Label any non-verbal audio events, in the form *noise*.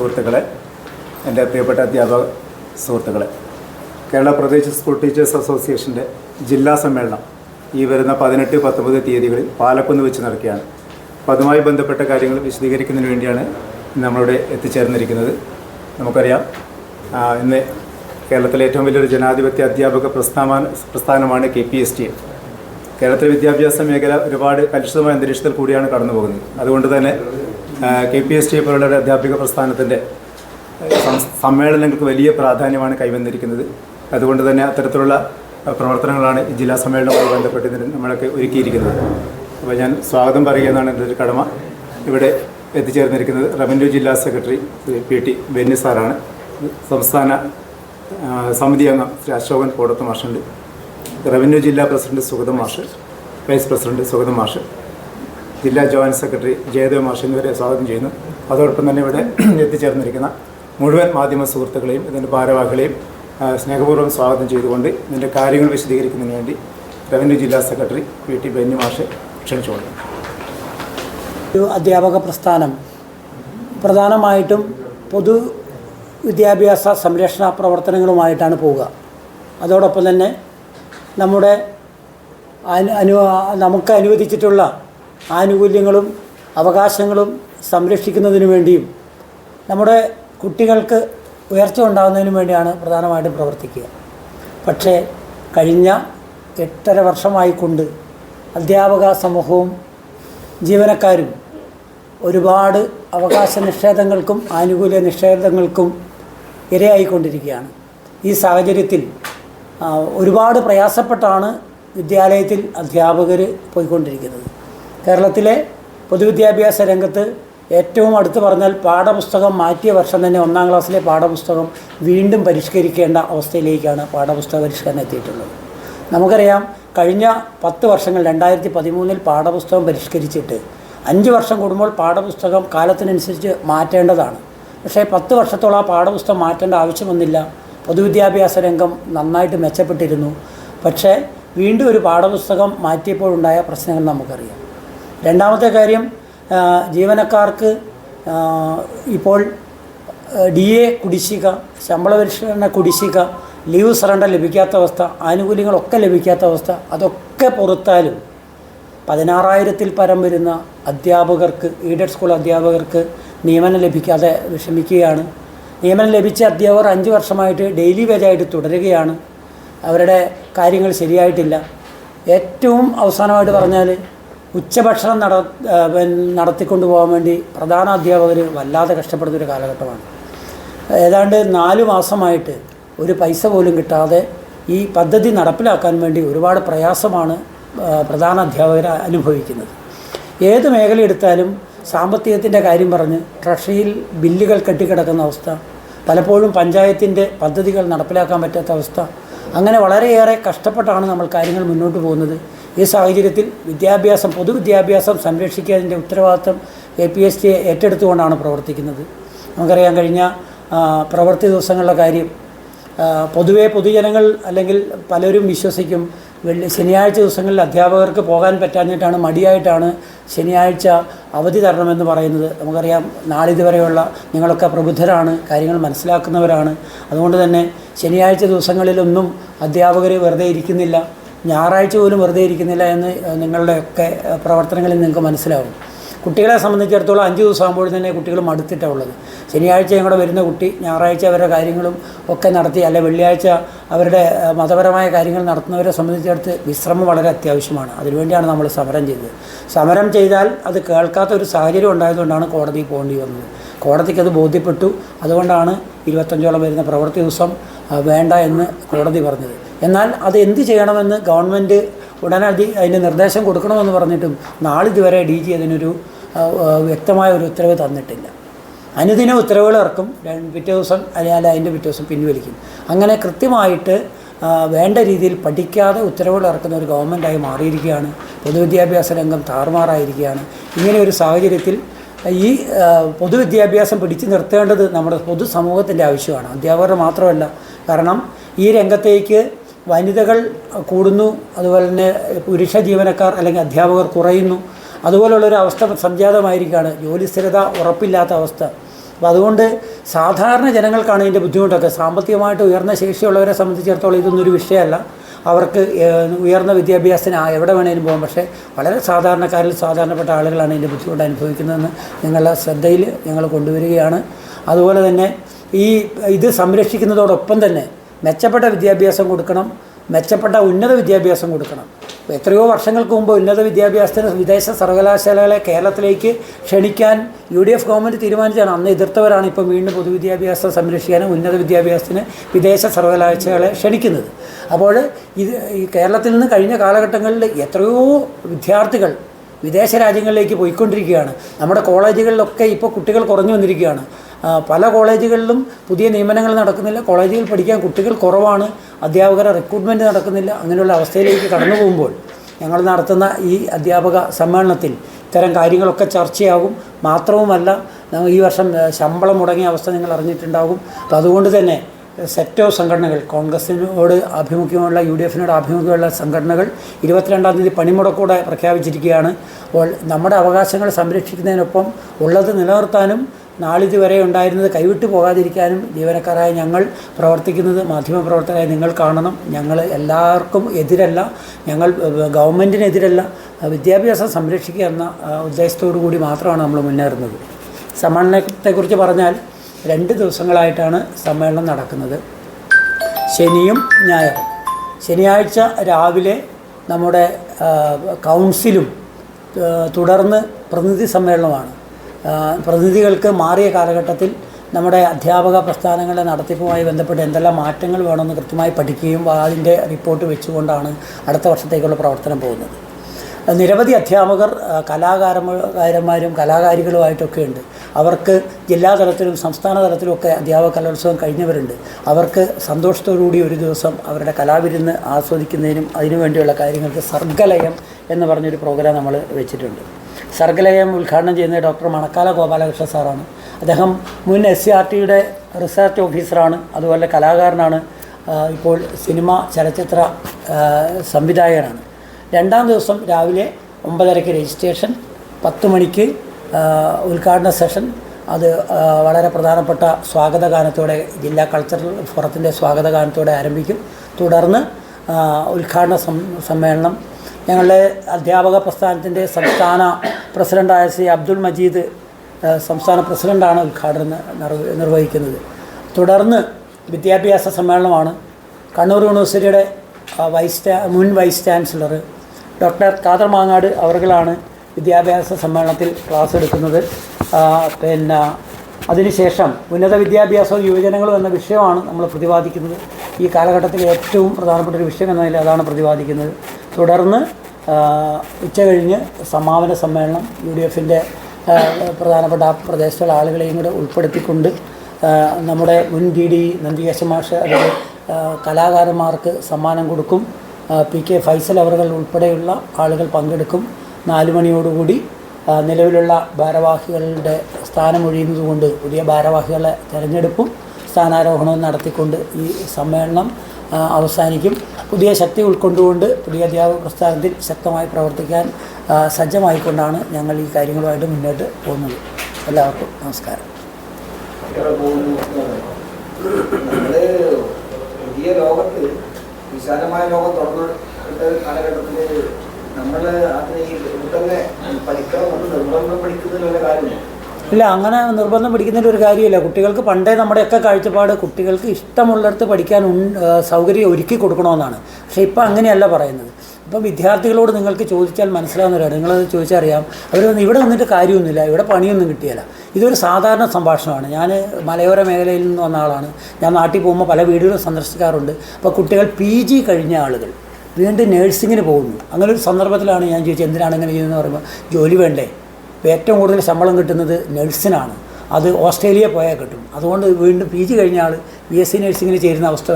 സുഹൃത്തുക്കളെ എന്റെ പ്രിയപ്പെട്ട അധ്യാപക സുഹൃത്തുക്കളെ കേരള പ്രദേശ് സ്കൂൾ ടീച്ചേഴ്സ് അസോസിയേഷന്റെ ജില്ലാ സമ്മേളനം ഈ വരുന്ന പതിനെട്ട് പത്തൊമ്പത് തീയതികളിൽ പാലക്കുന്ന് വെച്ച് നടക്കുകയാണ്. അപ്പോൾ അതുമായി ബന്ധപ്പെട്ട കാര്യങ്ങൾ വിശദീകരിക്കുന്നതിന് വേണ്ടിയാണ് നമ്മളിവിടെ എത്തിച്ചേർന്നിരിക്കുന്നത്. നമുക്കറിയാം ഇന്ന് കേരളത്തിലെ ഏറ്റവും വലിയൊരു ജനാധിപത്യ അധ്യാപക പ്രസ്ഥാന പ്രസ്ഥാനമാണ് കെ പി എസ് ടി. കേരളത്തിലെ വിദ്യാഭ്യാസ മേഖല ഒരുപാട് കലുഷിതമായ അന്തരീക്ഷത്തിൽ കൂടിയാണ് കടന്നു പോകുന്നത് അതുകൊണ്ട് തന്നെ കെ പി എസ് ടി പോലുള്ള അധ്യാപിക പ്രസ്ഥാനത്തിന്റെ സമ്മേളനങ്ങൾക്ക് വലിയ പ്രാധാന്യമാണ് കൈവന്നിരിക്കുന്നത്. അതുകൊണ്ട് തന്നെ അത്തരത്തിലുള്ള പ്രവർത്തനങ്ങളാണ് ജില്ലാ സമ്മേളനവുമായി ബന്ധപ്പെട്ട് നമ്മളൊക്കെ ഒരുക്കിയിരിക്കുന്നത്. അപ്പോൾ ഞാൻ സ്വാഗതം പറയുകയെന്നാണ് എന്റെ ഒരു കടമ. ഇവിടെ എത്തിച്ചേർന്നിരിക്കുന്നത് റവന്യൂ ജില്ലാ secretary Shri P T Benny സാറാണ്. സംസ്ഥാന സമിതി അംഗം ശ്രീ അശോകൻ കോടത്ത് മാഷുണ്ട്. റവന്യൂ ജില്ലാ പ്രസിഡന്റ് സുഗതം മാഷ് വൈസ് പ്രസിഡന്റ് സുഗതം മാഷ്. ജില്ലാ ജോയിന്റ് സെക്രട്ടറി ജയദേവ് മാഷ് എന്നിവരെ സ്വാഗതം ചെയ്യുന്നു. അതോടൊപ്പം തന്നെ ഇവിടെ *clears throat* എത്തിച്ചേർന്നിരിക്കുന്ന മുഴുവൻ മാധ്യമ സുഹൃത്തുക്കളെയും ഇതിന്റെ ഭാരവാഹികളെയും സ്നേഹപൂർവം സ്വാഗതം ചെയ്തുകൊണ്ട് ഇതിന്റെ കാര്യങ്ങൾ വിശദീകരിക്കുന്നതിന് വേണ്ടി റവന്യൂ ജില്ലാ സെക്രട്ടറി പി ടി ബെന്നി മാഷെ ക്ഷണിച്ചുകൊള്ളുന്നു. ഒരു അധ്യാപക പ്രസ്ഥാനം. പ്രധാനമായിട്ടും പൊതു വിദ്യാഭ്യാസ സംരക്ഷണ പ്രവർത്തനങ്ങളുമായിട്ടാണ് പോവുക. അതോടൊപ്പം തന്നെ നമ്മുടെ അനു നമുക്ക് അനുവദിച്ചിട്ടുള്ള ആനുകൂല്യങ്ങളും അവകാശങ്ങളും സംരക്ഷിക്കുന്നതിന് വേണ്ടിയും നമ്മുടെ കുട്ടികൾക്ക് ഉയർച്ച ഉണ്ടാകുന്നതിന് വേണ്ടിയാണ് പ്രധാനമായിട്ടും പ്രവർത്തിക്കുക. പക്ഷേ കഴിഞ്ഞ എട്ടര വർഷമായിക്കൊണ്ട് അധ്യാപക സമൂഹവും ജീവനക്കാരും ഒരുപാട് അവകാശ നിഷേധങ്ങൾക്കും ആനുകൂല്യ നിഷേധങ്ങൾക്കും ഇരയായിക്കൊണ്ടിരിക്കുകയാണ്. ഈ സാഹചര്യത്തിൽ ഒരുപാട് പ്രയാസപ്പെട്ടാണ് വിദ്യാലയത്തിൽ അധ്യാപകർ പോയിക്കൊണ്ടിരിക്കുന്നത്. കേരളത്തിലെ പൊതുവിദ്യാഭ്യാസ രംഗത്ത് ഏറ്റവും അടുത്ത് പറഞ്ഞാൽ പാഠപുസ്തകം മാറ്റിയ വർഷം തന്നെ ഒന്നാം ക്ലാസ്സിലെ പാഠപുസ്തകം വീണ്ടും പരിഷ്കരിക്കേണ്ട അവസ്ഥയിലേക്കാണ് പാഠപുസ്തക പരിഷ്കരണം എത്തിയിട്ടുള്ളത്. നമുക്കറിയാം കഴിഞ്ഞ പത്ത് വർഷങ്ങൾ രണ്ടായിരത്തി പതിമൂന്നിൽ പാഠപുസ്തകം പരിഷ്കരിച്ചിട്ട് അഞ്ച് വർഷം കൂടുമ്പോൾ പാഠപുസ്തകം കാലത്തിനനുസരിച്ച് മാറ്റേണ്ടതാണ്. പക്ഷേ പത്ത് വർഷത്തോളം ആ പാഠപുസ്തകം മാറ്റേണ്ട ആവശ്യം വന്നില്ല പൊതുവിദ്യാഭ്യാസ രംഗം നന്നായിട്ട് മെച്ചപ്പെട്ടിരുന്നു. പക്ഷേ വീണ്ടും ഒരു പാഠപുസ്തകം മാറ്റിയപ്പോഴുണ്ടായ പ്രശ്നങ്ങൾ നമുക്കറിയാം. രണ്ടാമത്തെ കാര്യം ജീവനക്കാർക്ക് ഇപ്പോൾ ഡി എ കുടിശ്ശിക ശമ്പള പരിഷ്കരണ കുടിശ്ശിക ലീവ് സറണ്ടർ ലഭിക്കാത്ത അവസ്ഥ ആനുകൂല്യങ്ങളൊക്കെ ലഭിക്കാത്ത അവസ്ഥ അതൊക്കെ പുറത്താലും പതിനാറായിരത്തിൽ പരം വരുന്ന അധ്യാപകർക്ക് എയ്ഡഡ് സ്കൂൾ അധ്യാപകർക്ക് നിയമനം ലഭിക്കാതെ വിഷമിക്കുകയാണ്. നിയമനം ലഭിച്ച അധ്യാപകർ അഞ്ച് വർഷമായിട്ട് ഡെയിലി വേജായിട്ട് തുടരുകയാണ്. അവരുടെ കാര്യങ്ങൾ ശരിയായിട്ടില്ല. ഏറ്റവും അവസാനമായിട്ട് പറഞ്ഞാൽ ഉച്ചഭക്ഷണം നട നടത്തിക്കൊണ്ട് പോകാൻ വേണ്ടി പ്രധാന അധ്യാപകർ വല്ലാതെ കഷ്ടപ്പെടുന്നൊരു കാലഘട്ടമാണ്. ഏതാണ്ട് നാല് മാസമായിട്ട് ഒരു പൈസ പോലും കിട്ടാതെ ഈ പദ്ധതി നടപ്പിലാക്കാൻ വേണ്ടി ഒരുപാട് പ്രയാസമാണ് പ്രധാന അധ്യാപകർ അനുഭവിക്കുന്നത്. ഏത് മേഖല എടുത്താലും സാമ്പത്തികത്തിന്റെ കാര്യം പറഞ്ഞ് ട്രഷറിയിൽ ബില്ലുകൾ കെട്ടിക്കിടക്കുന്ന അവസ്ഥ പലപ്പോഴും പഞ്ചായത്തിന്റെ പദ്ധതികൾ നടപ്പിലാക്കാൻ പറ്റാത്ത അവസ്ഥ അങ്ങനെ വളരെയേറെ കഷ്ടപ്പെട്ടാണ് നമ്മൾ കാര്യങ്ങൾ മുന്നോട്ട് പോകുന്നത്. ഈ സാഹചര്യത്തിൽ വിദ്യാഭ്യാസം പൊതുവിദ്യാഭ്യാസം സംരക്ഷിക്കുന്നതിന്റെ ഉത്തരവാദിത്വം എ പി എസ് ടി ഏറ്റെടുത്തുകൊണ്ടാണ് പ്രവർത്തിക്കുന്നത്. നമുക്കറിയാൻ കഴിഞ്ഞ പ്രവൃത്തി ദിവസങ്ങളുടെ കാര്യം പൊതുവേ പൊതുജനങ്ങൾ അല്ലെങ്കിൽ പലരും വിശ്വസിക്കും വെള്ളി ശനിയാഴ്ച ദിവസങ്ങളിൽ അധ്യാപകർക്ക് പോകാൻ പറ്റാഞ്ഞിട്ടാണ് മടിയായിട്ടാണ് ശനിയാഴ്ച അവധി തരണമെന്ന് പറയുന്നത്. നമുക്കറിയാം നാളിതുവരെയുള്ള നിങ്ങളൊക്കെ പ്രബുദ്ധരാണ് കാര്യങ്ങൾ മനസ്സിലാക്കുന്നവരാണ്. അതുകൊണ്ട് തന്നെ ശനിയാഴ്ച ദിവസങ്ങളിലൊന്നും അധ്യാപകർ വെറുതെ ഇരിക്കുന്നില്ല. ഞായറാഴ്ച പോലും വെറുതെ ഇരിക്കുന്നില്ല എന്ന് നിങ്ങളുടെയൊക്കെ പ്രവർത്തനങ്ങളിൽ നിങ്ങൾക്ക് മനസ്സിലാവും. കുട്ടികളെ സംബന്ധിച്ചിടത്തോളം അഞ്ച് ദിവസം ആകുമ്പോൾ തന്നെ കുട്ടികൾ മടുത്തിട്ടാണ് ഉള്ളത്. ഞങ്ങളുടെ കൂടെ വരുന്ന കുട്ടി ഞായറാഴ്ച അവരുടെ കാര്യങ്ങളും ഒക്കെ നടത്തി അല്ലെ വെള്ളിയാഴ്ച അവരുടെ മതപരമായ കാര്യങ്ങൾ നടത്തുന്നവരെ സംബന്ധിച്ചിടത്ത് വിശ്രമം വളരെ അത്യാവശ്യമാണ്. അതിനുവേണ്ടിയാണ് നമ്മൾ സമരം ചെയ്തത്. സമരം ചെയ്താൽ അത് കേൾക്കാത്ത ഒരു സാഹചര്യം ഉണ്ടായതുകൊണ്ടാണ് കോടതിയിൽ പോകേണ്ടി വന്നത്. കോടതിക്ക് അത് ബോധ്യപ്പെട്ടു. അതുകൊണ്ടാണ് ഇരുപത്തഞ്ചോളം വരുന്ന പ്രവൃത്തി ദിവസം വേണ്ട എന്ന് കോടതി പറഞ്ഞത്. എന്നാൽ അത് എന്ത് ചെയ്യണമെന്ന് ഗവൺമെന്റ് ഉടനടി അതിന് നിർദ്ദേശം കൊടുക്കണമെന്ന് പറഞ്ഞിട്ടും നാളിതുവരെ ഡി ജി അതിനൊരു വ്യക്തമായ ഒരു ഉത്തരവ് തന്നിട്ടില്ല. അനുദിന ഉത്തരവുകൾ ഇറക്കും. പിറ്റേ ദിവസം അല്ലെങ്കിൽ അതിന്റെ പിറ്റേ ദിവസം പിൻവലിക്കും. അങ്ങനെ കൃത്യമായിട്ട് വേണ്ട രീതിയിൽ പഠിക്കാതെ ഉത്തരവുകൾ ഇറക്കുന്ന ഒരു ഗവൺമെന്റായി മാറിയിരിക്കുകയാണ്. പൊതുവിദ്യാഭ്യാസ രംഗം താറുമാറായിരിക്കുകയാണ്. ഇങ്ങനെ ഒരു സാഹചര്യത്തിൽ ഈ പൊതുവിദ്യാഭ്യാസം പിടിച്ചു നിർത്തേണ്ടത് നമ്മുടെ പൊതുസമൂഹത്തിന്റെ ആവശ്യമാണ്. അധ്യാപകർ മാത്രമല്ല. കാരണം ഈ രംഗത്തേക്ക് വനിതകൾ കൂടുന്നു അതുപോലെ തന്നെ പുരുഷ ജീവനക്കാർ അല്ലെങ്കിൽ അധ്യാപകർ കുറയുന്നു. അതുപോലുള്ളൊരു അവസ്ഥ സംജാതമായിരിക്കുകയാണ്. ജോലി സ്ഥിരത ഉറപ്പില്ലാത്ത അവസ്ഥ. അപ്പോൾ അതുകൊണ്ട് സാധാരണ ജനങ്ങൾക്കാണ് ഇതിന്റെ ബുദ്ധിമുട്ടൊക്കെ. സാമ്പത്തികമായിട്ട് ഉയർന്ന ശേഷിയുള്ളവരെ സംബന്ധിച്ചിടത്തോളം ഇതൊന്നും ഒരു വിഷയമല്ല. അവർക്ക് ഉയർന്ന വിദ്യാഭ്യാസത്തിന് എവിടെ വേണേലും പോകാം. പക്ഷേ വളരെ സാധാരണക്കാരിൽ സാധാരണപ്പെട്ട ആളുകളാണ് ഇതിന്റെ ബുദ്ധിമുട്ട് അനുഭവിക്കുന്നതെന്ന് നിങ്ങളുടെ ശ്രദ്ധയിൽ ഞങ്ങൾ കൊണ്ടുവരികയാണ്. അതുപോലെ തന്നെ ഈ ഇത് സംരക്ഷിക്കുന്നതോടൊപ്പം തന്നെ മെച്ചപ്പെട്ട വിദ്യാഭ്യാസം കൊടുക്കണം മെച്ചപ്പെട്ട ഉന്നത വിദ്യാഭ്യാസം കൊടുക്കണം. എത്രയോ വർഷങ്ങൾക്ക് മുമ്പ് ഉന്നത വിദ്യാഭ്യാസത്തിന് വിദേശ സർവകലാശാലകളെ കേരളത്തിലേക്ക് ക്ഷണിക്കാൻ യു ഡി എഫ് ഗവൺമെന്റ് തീരുമാനിച്ചാണ് അന്ന് എതിർത്തവരാണ് ഇപ്പം വീണ്ടും പൊതുവിദ്യാഭ്യാസം സംരക്ഷിക്കാനും ഉന്നത വിദ്യാഭ്യാസത്തിന് വിദേശ സർവകലാശാലകളെ ക്ഷണിക്കുന്നത്. അപ്പോൾ ഇത് ഈ കേരളത്തിൽ നിന്ന് കഴിഞ്ഞ കാലഘട്ടങ്ങളിൽ എത്രയോ വിദ്യാർത്ഥികൾ വിദേശ രാജ്യങ്ങളിലേക്ക് പോയിക്കൊണ്ടിരിക്കുകയാണ്. നമ്മുടെ കോളേജുകളിലൊക്കെ ഇപ്പോൾ കുട്ടികൾ കുറഞ്ഞു വന്നിരിക്കുകയാണ്. പല കോളേജുകളിലും പുതിയ നിയമനങ്ങൾ നടക്കുന്നില്ല. കോളേജുകളിൽ പഠിക്കാൻ കുട്ടികൾ കുറവാണ്. അധ്യാപകരെ റിക്രൂട്ട്മെന്റ് നടക്കുന്നില്ല. അങ്ങനെയുള്ള അവസ്ഥയിലേക്ക് കടന്നു പോകുമ്പോൾ ഞങ്ങൾ നടത്തുന്ന ഈ അധ്യാപക സമ്മേളനത്തിൽ ഇത്തരം കാര്യങ്ങളൊക്കെ ചർച്ചയാകും. മാത്രവുമല്ല ഈ വർഷം ശമ്പളം മുടങ്ങിയ അവസ്ഥ നിങ്ങൾ അറിഞ്ഞിട്ടുണ്ടാകും. അപ്പോൾ അതുകൊണ്ട് തന്നെ സെറ്റോ സംഘടനകൾ കോൺഗ്രസിനോട് ആഭിമുഖ്യമുള്ള യു ഡി എഫിനോട് ആഭിമുഖ്യമുള്ള സംഘടനകൾ ഇരുപത്തിരണ്ടാം തീയതി പണിമുടക്കൂടെ പ്രഖ്യാപിച്ചിരിക്കുകയാണ്. അപ്പോൾ നമ്മുടെ അവകാശങ്ങൾ സംരക്ഷിക്കുന്നതിനൊപ്പം ഉള്ളത് നിലനിർത്താനും നാളിതുവരെ ഉണ്ടായിരുന്നത് കൈവിട്ടു പോകാതിരിക്കാനും ജീവനക്കാരായ ഞങ്ങൾ പ്രവർത്തിക്കുന്നത് മാധ്യമപ്രവർത്തകരായ നിങ്ങൾ കാണണം. ഞങ്ങൾ എല്ലാവർക്കും എതിരല്ല. ഞങ്ങൾ ഗവൺമെന്റിനെതിരല്ല വിദ്യാഭ്യാസം സംരക്ഷിക്കുക എന്ന ഉദ്ദേശത്തോടു കൂടി മാത്രമാണ് നമ്മൾ മുന്നേറുന്നത്. സമ്മേളനത്തെക്കുറിച്ച് പറഞ്ഞാൽ രണ്ട് ദിവസങ്ങളായിട്ടാണ് സമ്മേളനം നടക്കുന്നത്. ശനിയും ഞായറും. ശനിയാഴ്ച രാവിലെ നമ്മുടെ കൗൺസിലും തുടർന്ന് പ്രതിനിധി സമ്മേളനമാണ്. പ്രതിനിധികൾക്ക് മാറിയ കാലഘട്ടത്തിൽ നമ്മുടെ അധ്യാപക പ്രസ്ഥാനങ്ങളുടെ നടത്തിപ്പുമായി ബന്ധപ്പെട്ട് എന്തെല്ലാം മാറ്റങ്ങൾ വേണമെന്ന് കൃത്യമായി പഠിക്കുകയും അതിന്റെ റിപ്പോർട്ട് വെച്ചുകൊണ്ടാണ് അടുത്ത വർഷത്തേക്കുള്ള പ്രവർത്തനം പോകുന്നത്. നിരവധി അധ്യാപകർ കലാകാരന്മാരും കലാകാരികളുമായിട്ടൊക്കെ ഉണ്ട് അവർക്ക് ജില്ലാ തലത്തിലും സംസ്ഥാന തലത്തിലുമൊക്കെ അധ്യാപക കലോത്സവം കഴിഞ്ഞവരുണ്ട്. അവർക്ക് സന്തോഷത്തോടുകൂടി ഒരു ദിവസം അവരുടെ കലാവിരുന്ന് ആസ്വദിക്കുന്നതിനും അതിനുവേണ്ടിയുള്ള കാര്യങ്ങൾക്ക് സർഗലയം എന്ന് പറഞ്ഞൊരു പ്രോഗ്രാം നമ്മൾ വെച്ചിട്ടുണ്ട്. സർഗലയം ഉദ്ഘാടനം ചെയ്യുന്ന ഡോക്ടർ മണക്കാല ഗോപാലകൃഷ്ണ സാറാണ്. അദ്ദേഹം മുൻ എസ് സി ആർ ടിയുടെ റിസർച്ച് ഓഫീസറാണ് അതുപോലെ കലാകാരനാണ്. ഇപ്പോൾ സിനിമ ചലച്ചിത്ര സംവിധായകനാണ്. രണ്ടാം ദിവസം രാവിലെ ഒമ്പതരയ്ക്ക് രജിസ്ട്രേഷൻ പത്ത് മണിക്ക് ഉദ്ഘാടന സെഷൻ. അത് വളരെ പ്രധാനപ്പെട്ട സ്വാഗതഗാനത്തോടെ ജില്ലാ കൾച്ചറൽ ഫോറത്തിന്റെ സ്വാഗതഗാനത്തോടെ ആരംഭിക്കും. തുടർന്ന് ഉദ്ഘാടന സമ്മേളനം ഞങ്ങളുടെ അധ്യാപക പ്രസ്ഥാനത്തിന്റെ സംസ്ഥാന പ്രസിഡന്റായ ശ്രീ അബ്ദുൾ മജീദ് സംസ്ഥാന പ്രസിഡന്റാണ് ഉദ്ഘാടനം നിർവ- നിർവഹിക്കുന്നത്. തുടർന്ന് വിദ്യാഭ്യാസ സമ്മേളനമാണ്. കണ്ണൂർ യൂണിവേഴ്സിറ്റിയുടെ വൈസ് മുൻ vice chancellor doctor Khader Mangad അവർകളാണ് വിദ്യാഭ്യാസ സമ്മേളനത്തിൽ ക്ലാസ് എടുക്കുന്നത്. പിന്നെ അതിനുശേഷം ഉന്നത വിദ്യാഭ്യാസവും യുവജനങ്ങളും എന്ന വിഷയമാണ് നമ്മൾ പ്രതിപാദിക്കുന്നത്. ഈ കാലഘട്ടത്തിൽ ഏറ്റവും പ്രധാനപ്പെട്ട ഒരു വിഷയം എന്ന അതാണ് പ്രതിപാദിക്കുന്നത്. തുടർന്ന് ഉച്ച കഴിഞ്ഞ് സമാപന സമ്മേളനം യു ഡി എഫിന്റെ പ്രധാനപ്പെട്ട ആ പ്രദേശത്തുള്ള ആളുകളെയും കൂടെ ഉൾപ്പെടുത്തിക്കൊണ്ട് നമ്മുടെ മുൻ ഡി ഡി നന്ദികേശ മാഷ് ആ, കലാകാരന്മാർക്ക് സമ്മാനം കൊടുക്കും. പി കെ ഫൈസൽ അവറുകൾ ഉൾപ്പെടെയുള്ള ആളുകൾ പങ്കെടുക്കും. നാലുമണിയോടുകൂടി നിലവിലുള്ള ഭാരവാഹികളുടെ സ്ഥാനമൊഴിയുന്നതുകൊണ്ട് പുതിയ ഭാരവാഹികളെ തിരഞ്ഞെടുപ്പും സ്ഥാനാരോഹണവും നടത്തിക്കൊണ്ട് ഈ സമ്മേളനം അവസാനിക്കും. പുതിയ ശക്തി ഉൾക്കൊണ്ടുകൊണ്ട് പുതിയ അധ്യാപക പ്രസ്ഥാനത്തിൽ ശക്തമായി പ്രവർത്തിക്കാൻ സജ്ജമായിക്കൊണ്ടാണ് ഞങ്ങൾ ഈ കാര്യങ്ങളുമായിട്ട് മുന്നോട്ട് പോകുന്നത്. എല്ലാവർക്കും നമസ്കാരം. വിശാലമായ ലോകം തുറന്നു കാലഘട്ടത്തിൽ നമ്മൾ അതിനെ ഈ ഇവിടെ പഠിക്കണം എന്ന് നിർബന്ധം പഠിക്കുന്നതിനുള്ള കാര്യമാണ് ഇല്ല അങ്ങനെ നിർബന്ധം പിടിക്കുന്നതിൽ ഒരു കാര്യമില്ല. കുട്ടികൾക്ക് പണ്ടേ നമ്മുടെയൊക്കെ കാഴ്ചപ്പാട് കുട്ടികൾക്ക് ഇഷ്ടമുള്ളിടത്ത് പഠിക്കാൻ സൗകര്യം ഒരുക്കി കൊടുക്കണമെന്നാണ്. പക്ഷേ ഇപ്പം അങ്ങനെയല്ല പറയുന്നത്. ഇപ്പം വിദ്യാർത്ഥികളോട് നിങ്ങൾക്ക് ചോദിച്ചാൽ മനസ്സിലാവുന്നവരാണ് നിങ്ങളത് ചോദിച്ചറിയാം. അവർ ഇവിടെ വന്നിട്ട് കാര്യമൊന്നുമില്ല. ഇവിടെ പണിയൊന്നും കിട്ടിയില്ല ഇതൊരു സാധാരണ സംഭാഷണമാണ്. ഞാൻ മലയോര മേഖലയിൽ നിന്ന് വന്ന ആളാണ്. ഞാൻ നാട്ടിൽ പോകുമ്പോൾ പല വീടുകളും സന്ദർശിക്കാറുണ്ട്. അപ്പോൾ കുട്ടികൾ പി ജി കഴിഞ്ഞ ആളുകൾ വീണ്ടും നേഴ്സിങ്ങിന് പോകുന്നു. അങ്ങനെ ഒരു സന്ദർഭത്തിലാണ് ഞാൻ ചോദിച്ചത് എന്തിനാണ് ഇങ്ങനെ ചെയ്യുന്നതെന്ന് പറയുമ്പോൾ ജോലി വേണ്ടേ? ഇപ്പോൾ ഏറ്റവും കൂടുതൽ ശമ്പളം കിട്ടുന്നത് നഴ്സിനാണ്. അത് ഓസ്ട്രേലിയ പോയാൽ കിട്ടും. അതുകൊണ്ട് വീണ്ടും പി ജി കഴിഞ്ഞ ആൾ ബി എസ് സി നഴ്സിങ്ങിന് ചേരുന്ന അവസ്ഥ